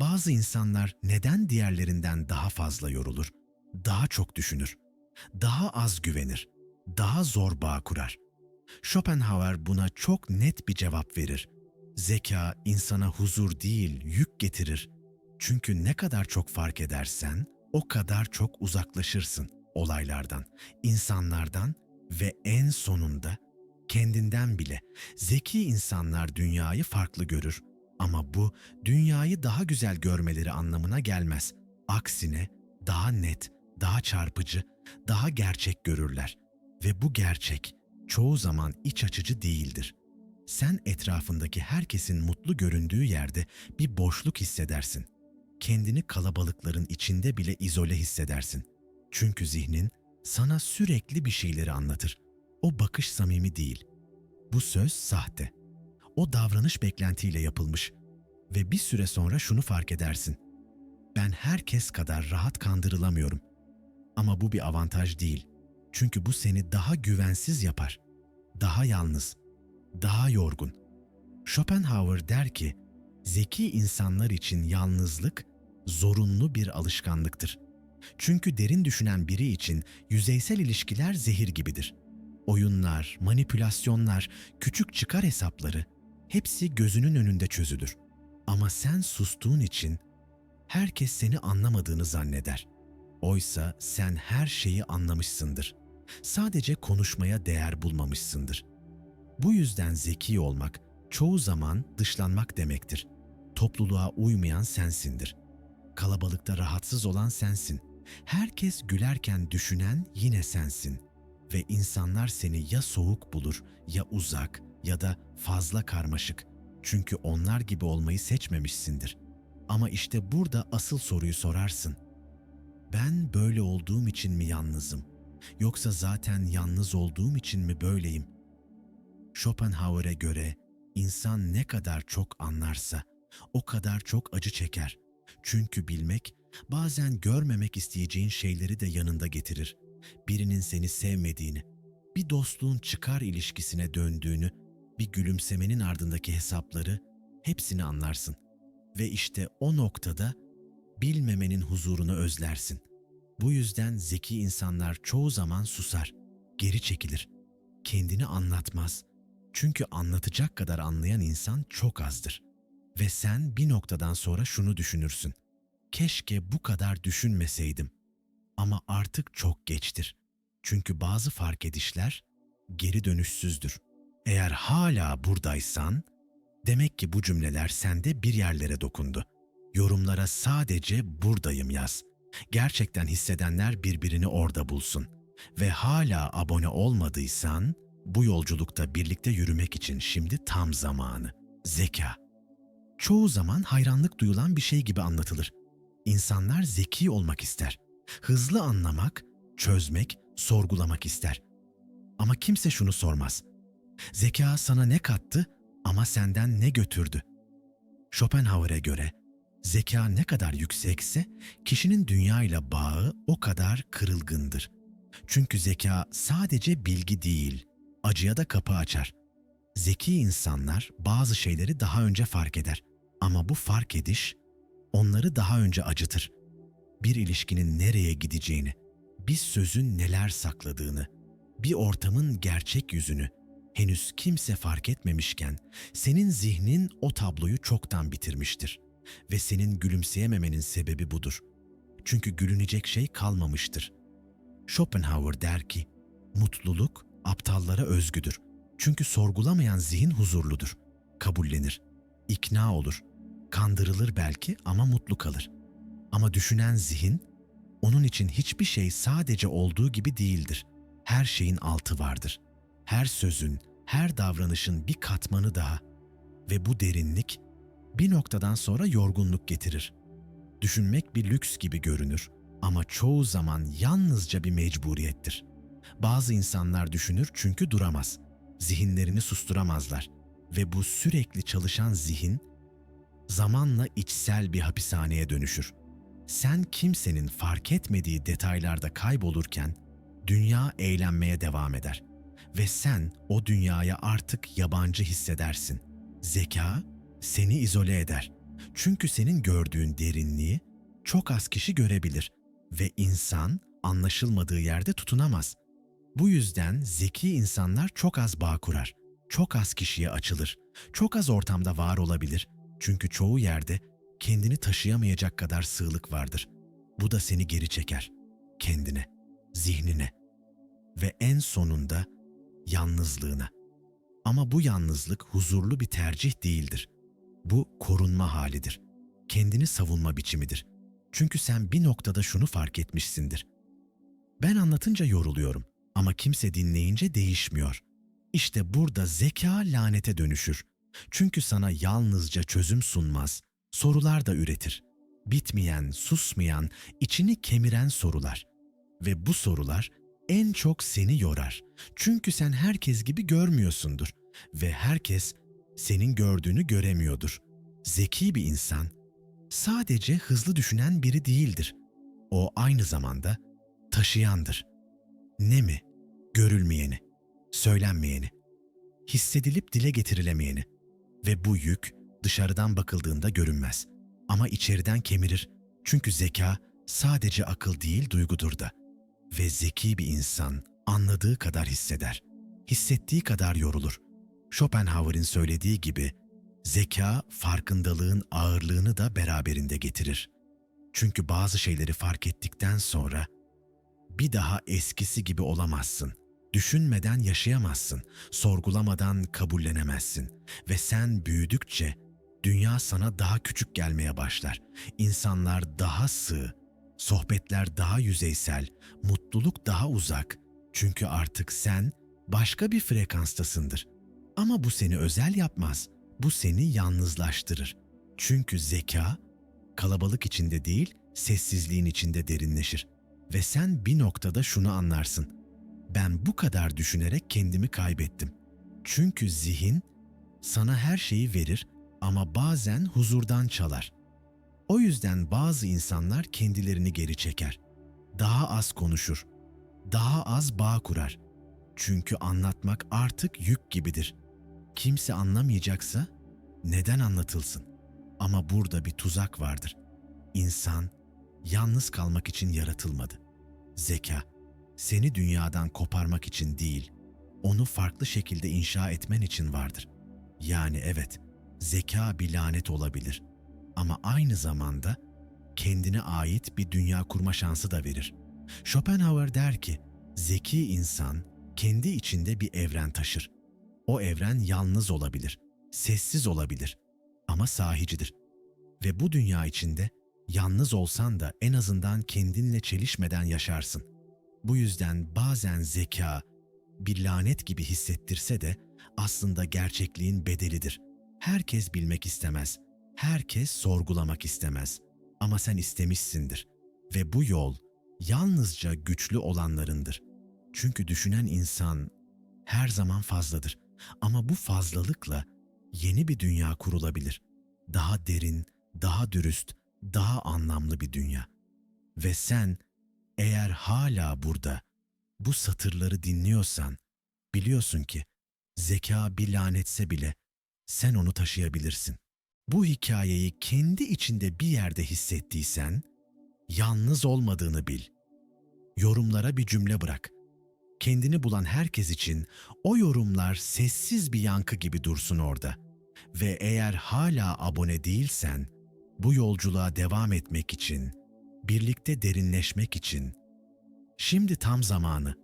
Bazı insanlar neden diğerlerinden daha fazla yorulur? Daha çok düşünür, daha az güvenir, daha zor bağ kurar. Schopenhauer buna çok net bir cevap verir. Zeka insana huzur değil, yük getirir. Çünkü ne kadar çok fark edersen, o kadar çok uzaklaşırsın olaylardan, insanlardan ve en sonunda kendinden bile. Zeki insanlar dünyayı farklı görür ama bu dünyayı daha güzel görmeleri anlamına gelmez. Aksine daha net, daha çarpıcı, daha gerçek görürler ve bu gerçek çoğu zaman iç açıcı değildir. Sen etrafındaki herkesin mutlu göründüğü yerde bir boşluk hissedersin. Kendini kalabalıkların içinde bile izole hissedersin. Çünkü zihnin sana sürekli bir şeyleri anlatır. O bakış samimi değil. Bu söz sahte. O davranış beklentiyle yapılmış ve bir süre sonra şunu fark edersin. Ben herkes kadar rahat kandırılamıyorum. Ama bu bir avantaj değil. Çünkü bu seni daha güvensiz yapar. Daha yalnız, daha yorgun. Schopenhauer der ki, zeki insanlar için yalnızlık zorunlu bir alışkanlıktır. Çünkü derin düşünen biri için yüzeysel ilişkiler zehir gibidir. Oyunlar, manipülasyonlar, küçük çıkar hesapları hepsi gözünün önünde çözülür. Ama sen sustuğun için herkes seni anlamadığını zanneder. Oysa sen her şeyi anlamışsındır. Sadece konuşmaya değer bulmamışsındır. Bu yüzden zeki olmak çoğu zaman dışlanmak demektir. Topluluğa uymayan sensindir. Kalabalıkta rahatsız olan sensin. Herkes gülerken düşünen yine sensin. Ve insanlar seni ya soğuk bulur, ya uzak ya da fazla karmaşık. Çünkü onlar gibi olmayı seçmemişsindir. Ama işte burada asıl soruyu sorarsın. Ben böyle olduğum için mi yalnızım? Yoksa zaten yalnız olduğum için mi böyleyim? Schopenhauer'e göre insan ne kadar çok anlarsa o kadar çok acı çeker. Çünkü bilmek bazen görmemek isteyeceğin şeyleri de yanında getirir. Birinin seni sevmediğini, bir dostluğun çıkar ilişkisine döndüğünü, bir gülümsemenin ardındaki hesapları hepsini anlarsın. Ve işte o noktada bilmemenin huzurunu özlersin. Bu yüzden zeki insanlar çoğu zaman susar, geri çekilir. Kendini anlatmaz. Çünkü anlatacak kadar anlayan insan çok azdır. Ve sen bir noktadan sonra şunu düşünürsün. Keşke bu kadar düşünmeseydim. Ama artık çok geçtir. Çünkü bazı fark edişler geri dönüşsüzdür. Eğer hala buradaysan, demek ki bu cümleler sende bir yerlere dokundu. Yorumlara sadece buradayım yaz. Gerçekten hissedenler birbirini orada bulsun. Ve hala abone olmadıysan, bu yolculukta birlikte yürümek için şimdi tam zamanı. Zeka. Çoğu zaman hayranlık duyulan bir şey gibi anlatılır. İnsanlar zeki olmak ister. Hızlı anlamak, çözmek, sorgulamak ister. Ama kimse şunu sormaz. Zeka sana ne kattı ama senden ne götürdü? Schopenhauer'e göre zeka ne kadar yüksekse kişinin dünya ile bağı o kadar kırılgındır. Çünkü zeka sadece bilgi değil, acıya da kapı açar. Zeki insanlar bazı şeyleri daha önce fark eder ama bu fark ediş onları daha önce acıtır. Bir ilişkinin nereye gideceğini, bir sözün neler sakladığını, bir ortamın gerçek yüzünü henüz kimse fark etmemişken senin zihnin o tabloyu çoktan bitirmiştir ve senin gülümseyememenin sebebi budur. Çünkü gülünecek şey kalmamıştır. Schopenhauer der ki, mutluluk aptallara özgüdür. Çünkü sorgulamayan zihin huzurludur, kabullenir, ikna olur, kandırılır belki ama mutlu kalır. Ama düşünen zihin, onun için hiçbir şey sadece olduğu gibi değildir. Her şeyin altı vardır. Her sözün, her davranışın bir katmanı daha ve bu derinlik bir noktadan sonra yorgunluk getirir. Düşünmek bir lüks gibi görünür ama çoğu zaman yalnızca bir mecburiyettir. Bazı insanlar düşünür çünkü duramaz. Zihinlerini susturamazlar ve bu sürekli çalışan zihin zamanla içsel bir hapishaneye dönüşür. Sen kimsenin fark etmediği detaylarda kaybolurken dünya eğlenmeye devam eder ve sen o dünyaya artık yabancı hissedersin. Zeka seni izole eder Çünkü senin gördüğün derinliği çok az kişi görebilir ve insan anlaşılmadığı yerde tutunamaz. Bu yüzden zeki insanlar çok az bağ kurar, çok az kişiye açılır, çok az ortamda var olabilir. Çünkü çoğu yerde kendini taşıyamayacak kadar sığlık vardır. Bu da seni geri çeker, kendine, zihnine ve en sonunda yalnızlığına. Ama bu yalnızlık huzurlu bir tercih değildir. Bu korunma halidir. Kendini savunma biçimidir. Çünkü sen bir noktada şunu fark etmişsindir. Ben anlatınca yoruluyorum ama kimse dinleyince değişmiyor. İşte burada zeka lanete dönüşür. Çünkü sana yalnızca çözüm sunmaz, sorular da üretir. Bitmeyen, susmayan, içini kemiren sorular. Ve bu sorular en çok seni yorar. Çünkü sen herkes gibi görmüyorsundur ve herkes senin gördüğünü göremiyordur. Zeki bir insan sadece hızlı düşünen biri değildir. O aynı zamanda taşıyandır. Ne mi? Görülmeyeni, söylenmeyeni, hissedilip dile getirilemeyeni ve bu yük dışarıdan bakıldığında görünmez ama içeriden kemirir. Çünkü zeka sadece akıl değil duygudur da ve zeki bir insan anladığı kadar hisseder, hissettiği kadar yorulur. Schopenhauer'in söylediği gibi zeka farkındalığın ağırlığını da beraberinde getirir. Çünkü bazı şeyleri fark ettikten sonra bir daha eskisi gibi olamazsın. Düşünmeden yaşayamazsın, sorgulamadan kabullenemezsin ve sen büyüdükçe dünya sana daha küçük gelmeye başlar. İnsanlar daha sığ, sohbetler daha yüzeysel, mutluluk daha uzak. Çünkü artık sen başka bir frekanstasındır. Ama bu seni özel yapmaz. Bu seni yalnızlaştırır. Çünkü zeka kalabalık içinde değil, sessizliğin içinde derinleşir. Ve sen bir noktada şunu anlarsın. Ben bu kadar düşünerek kendimi kaybettim. Çünkü zihin sana her şeyi verir ama bazen huzurdan çalar. O yüzden bazı insanlar kendilerini geri çeker. Daha az konuşur. Daha az bağ kurar. Çünkü anlatmak artık yük gibidir. Kimse anlamayacaksa neden anlatılsın? Ama burada bir tuzak vardır. İnsan yalnız kalmak için yaratılmadı. Zeka seni dünyadan koparmak için değil, onu farklı şekilde inşa etmen için vardır. Yani evet, zeka bir lanet olabilir ama aynı zamanda kendine ait bir dünya kurma şansı da verir. Schopenhauer der ki, zeki insan kendi içinde bir evren taşır. O evren yalnız olabilir, sessiz olabilir ama sahicidir. Ve bu dünya içinde yalnız olsan da en azından kendinle çelişmeden yaşarsın. Bu yüzden bazen zeka bir lanet gibi hissettirse de aslında gerçekliğin bedelidir. Herkes bilmek istemez. Herkes sorgulamak istemez. Ama sen istemişsindir. Ve bu yol yalnızca güçlü olanlarındır. Çünkü düşünen insan her zaman fazladır. Ama bu fazlalıkla yeni bir dünya kurulabilir. Daha derin, daha dürüst, daha anlamlı bir dünya. Ve sen eğer hala burada bu satırları dinliyorsan biliyorsun ki zeka bir lanetse bile sen onu taşıyabilirsin. Bu hikayeyi kendi içinde bir yerde hissettiysen yalnız olmadığını bil. Yorumlara bir cümle bırak. Kendini bulan herkes için o yorumlar sessiz bir yankı gibi dursun orada. Ve eğer hala abone değilsen, bu yolculuğa devam etmek için, birlikte derinleşmek için, şimdi tam zamanı.